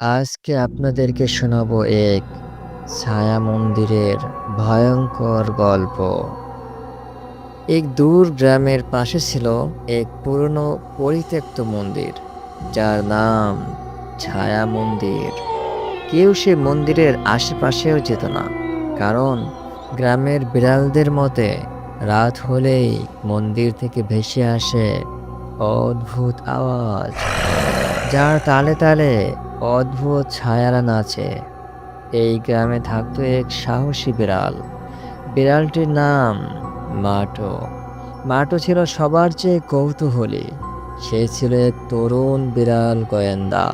আজকে আপনাদেরকে শোনাবো এক ছায়া মন্দিরের ভয়ঙ্কর গল্প। এক দূর গ্রামের পাশে ছিল এক পুরনো পরিত্যক্ত মন্দির, যার নাম ছায়া মন্দির কেউ সে মন্দিরের আশেপাশেও যেত না, কারণ গ্রামের বিড়ালদের মতে রাত হলেই মন্দির থেকে ভেসে আসে অদ্ভুত আওয়াজ, যার তালে তালে অদ্ভুত ছায়ারা নাচে। এই গ্রামে থাকতো এক সাহসী বিড়াল। বিড়ালটির নাম মাটো। মাটো ছিল সবার চেয়ে কৌতূহলী। সে ছিল এক তরুণ বিড়াল গোয়েন্দা,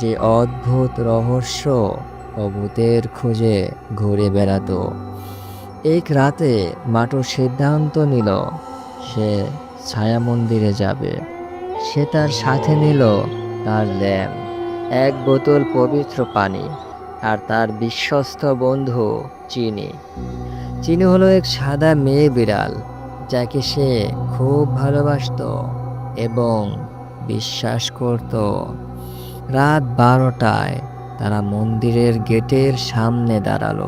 যে অদ্ভুত রহস্য ও ভূতের খুঁজে ঘুরে বেড়াতো। এক রাতে মাটো সিদ্ধান্ত নিল, সে ছায়া মন্দিরে যাবে। সে তার সাথে নিল তার ল্যাম্প। এক বোতল পবিত্র পানি আর তার বিশ্বস্ত বন্ধু চিনি। চিনি হলো এক সাদা মেয়ে বিড়াল, যাকে সে খুব ভালোবাসতো এবং বিশ্বাস করত। রাত বারোটায় তারা মন্দিরের গেটের সামনে দাঁড়াল।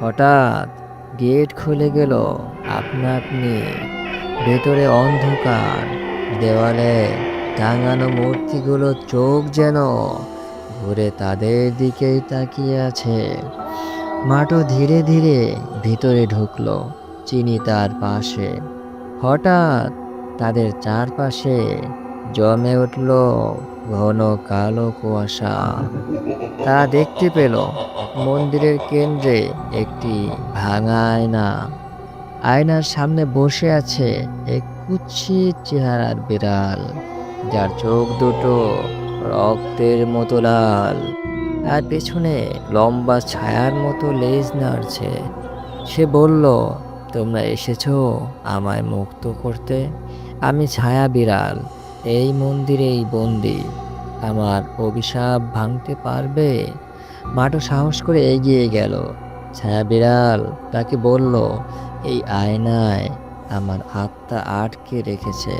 হঠাৎ গেট খুলে গেল আপনা আপনি ভেতরে অন্ধকার, দেওয়ালে টাঙানো মূর্তিগুলো চোখ যেন ঘুরে তাদের দিকেই তাকিয়ে আছে। মাটো ধীরে ধীরে ভিতরে ঢুকলো চিনি তার পাশে। হঠাৎ তাদের চারপাশে জমে উঠল ঘন কালো কুয়াশা। তারা দেখতে পেল মন্দিরের কেন্দ্রে একটি ভাঙা আয়না। আয়নার সামনে বসে আছে এক কুৎসিত চেহারার বিড়াল। যার চোখ দুটো রক্তের মতো লাল। আর পেছনে লম্বা ছায়ার মতো লেজ নাড়ছে। সে বলল, তোমরা এসেছ আমায় মুক্ত করতে? আমি ছায়া বিড়াল, এই মন্দিরেই বন্দি। আমার অভিশাপ ভাঙতে পারবে? মাটো সাহস করে এগিয়ে গেল। ছায়া বিড়াল তাকে বলল, এই আয়নায় আমার আত্মা আটকে রেখেছে।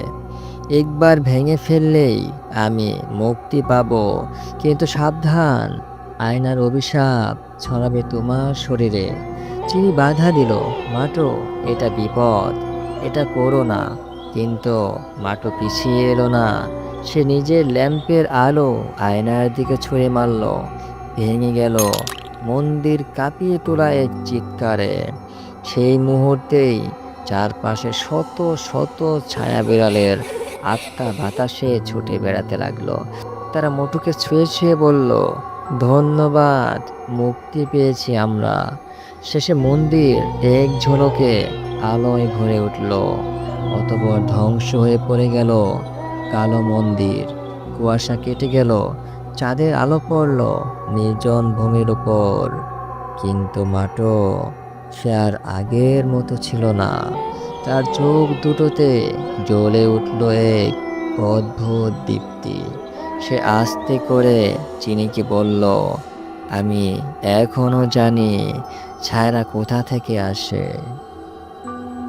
একবার ভেঙে ফেললেই আমি মুক্তি পাব। কিন্তু সাবধান, আয়নার অভিশাপ ছড়াবে তোমার শরীরে। চিনি বাধা দিল, মাটো, এটা বিপদ, এটা করো না। কিন্তু মাটো পিছিয়ে এলো না। সে নিজের ল্যাম্পের আলো আয়নার দিকে ছুঁড়ে মারল। ভেঙে গেল মন্দির কাঁপিয়ে তোলা এক চিৎকারে। সেই মুহূর্তেই চারপাশে শত শত ছায়া বিড়ালের আত্মা বাতাসে ছুটে বেড়াতে লাগল। তারা মোটুকে ছুঁয়ে ছুঁয়ে বলল, ধন্যবাদ, মুক্তি পেয়েছি আমরা। শেষে মন্দির এক ঝলকে আলোয় ভরে উঠল। অতপর ধ্বংস হয়ে পড়ে গেল কালো মন্দির। কুয়াশা কেটে গেল, চাঁদের আলো পড়ল নির্জন ভূমির উপর। কিন্তু মাটো সে আর আগের মতো ছিল না। তার চোখ দুটোতে জ্বলে উঠল এক অদ্ভুত দীপ্তি। সে আস্তে করে চিনিকে বলল, আমি এখনও জানি ছায়রা কোথা থেকে আসে।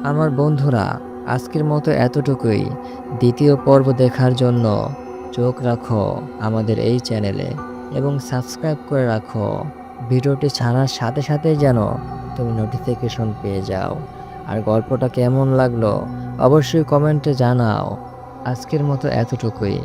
আমার বন্ধুরা, আজকের মতো এতটুকুই। দ্বিতীয় পর্ব দেখার জন্য চোখ রাখো আমাদের এই চ্যানেলে এবং সাবস্ক্রাইব করে রাখো। ভিডিওটি ছাড়ার সাথে সাথে যেন তুমি নোটিফিকেশন পেয়ে যাও। আর গল্পটা কেমন লাগল অবশ্যই কমেন্টে জানাও। আজকের মতো এতটুকুই।